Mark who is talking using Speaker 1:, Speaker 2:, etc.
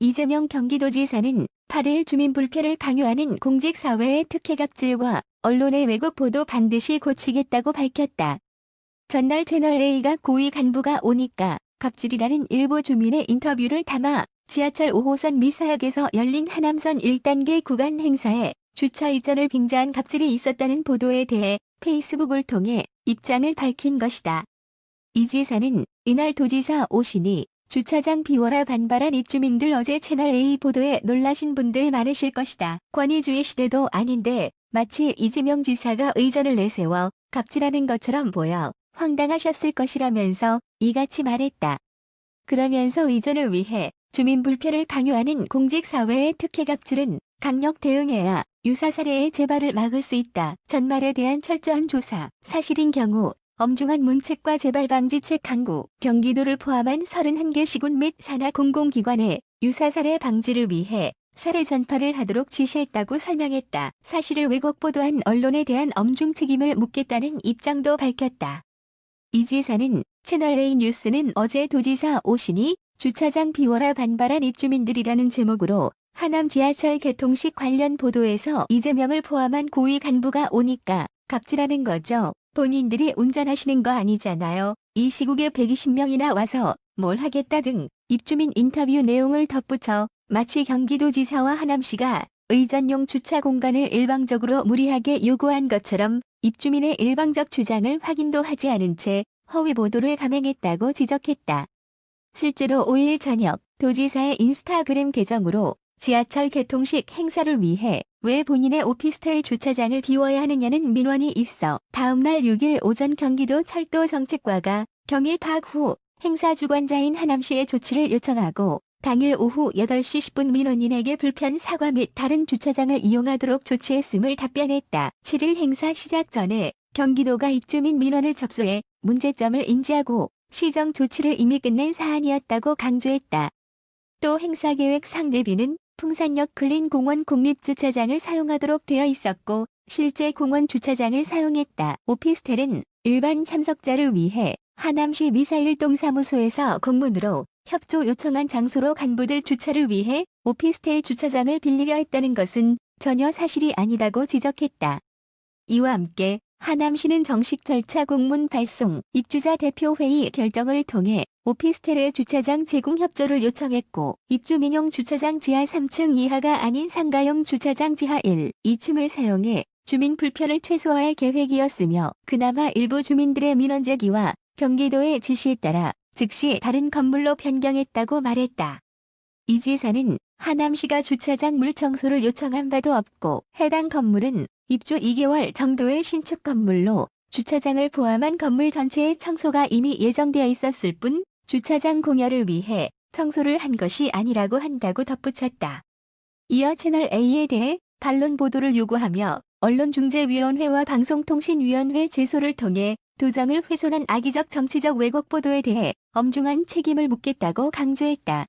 Speaker 1: 이재명 경기도지사는 8일 주민불편을 강요하는 공직사회의 특혜갑질과 언론의 왜곡 보도 반드시 고치겠다고 밝혔다. 전날 채널A가 고위 간부가 오니까 갑질이라는 일부 주민의 인터뷰를 담아 지하철 5호선 미사역에서 열린 하남선 1단계 구간 행사에 주차 이전을 빙자한 갑질이 있었다는 보도에 대해 페이스북을 통해 입장을 밝힌 것이다. 이 지사는 이날 도지사 오신이 주차장 비워라 반발한 입주민들 어제 채널A 보도에 놀라신 분들 많으실 것이다. 권위주의 시대도 아닌데 마치 이재명 지사가 의전을 내세워 갑질하는 것처럼 보여 황당하셨을 것이라면서 이같이 말했다. 그러면서 의전을 위해 주민 불편을 강요하는 공직사회의 특혜 갑질은 강력 대응해야 유사 사례의 재발을 막을 수 있다. 전말에 대한 철저한 조사, 사실인 경우 엄중한 문책과 재발 방지책 강구, 경기도를 포함한 31개 시군 및 산하 공공기관에 유사 사례 방지를 위해 사례 전파를 하도록 지시했다고 설명했다. 사실을 왜곡 보도한 언론에 대한 엄중 책임을 묻겠다는 입장도 밝혔다. 이 지사는 채널A 뉴스는 어제 도지사 오신이 주차장 비워라 반발한 입주민들이라는 제목으로 하남 지하철 개통식 관련 보도에서 이재명을 포함한 고위 간부가 오니까 갑질하는 거죠. 본인들이 운전하시는 거 아니잖아요. 이 시국에 120명이나 와서 뭘 하겠다 등 입주민 인터뷰 내용을 덧붙여 마치 경기도지사와 하남시가 의전용 주차 공간을 일방적으로 무리하게 요구한 것처럼 입주민의 일방적 주장을 확인도 하지 않은 채 허위 보도를 감행했다고 지적했다. 실제로 5일 저녁 도지사의 인스타그램 계정으로 지하철 개통식 행사를 위해 왜 본인의 오피스텔 주차장을 비워야 하느냐는 민원이 있어 다음날 6일 오전 경기도 철도 정책과가 경위 파악 후 행사 주관자인 하남시에 조치를 요청하고 당일 오후 8시 10분 민원인에게 불편 사과 및 다른 주차장을 이용하도록 조치했음을 답변했다. 7일 행사 시작 전에 경기도가 입주민 민원을 접수해 문제점을 인지하고 시정 조치를 이미 끝낸 사안이었다고 강조했다. 또 행사 계획상 내비는 풍산역 근린공원 공립주차장을 사용하도록 되어 있었고 실제 공원 주차장을 사용했다. 오피스텔은 일반 참석자를 위해 하남시 미사일동 사무소에서 공문으로 협조 요청한 장소로 간부들 주차를 위해 오피스텔 주차장을 빌리려 했다는 것은 전혀 사실이 아니다고 지적했다. 이와 함께 하남시는 정식 절차 공문 발송, 입주자 대표회의 결정을 통해 오피스텔의 주차장 제공 협조를 요청했고 입주민용 주차장 지하 3층 이하가 아닌 상가용 주차장 지하 1, 2층을 사용해 주민 불편을 최소화할 계획이었으며 그나마 일부 주민들의 민원 제기와 경기도의 지시에 따라 즉시 다른 건물로 변경했다고 말했다. 이 지사는 하남시가 주차장 물 청소를 요청한 바도 없고 해당 건물은 입주 2개월 정도의 신축 건물로 주차장을 포함한 건물 전체의 청소가 이미 예정되어 있었을 뿐 주차장 공여를 위해 청소를 한 것이 아니라고 한다고 덧붙였다. 이어 채널 A에 대해 반론 보도를 요구하며 언론중재위원회와 방송통신위원회 제소를 통해 도정을 훼손한 악의적 정치적 왜곡 보도에 대해 엄중한 책임을 묻겠다고 강조했다.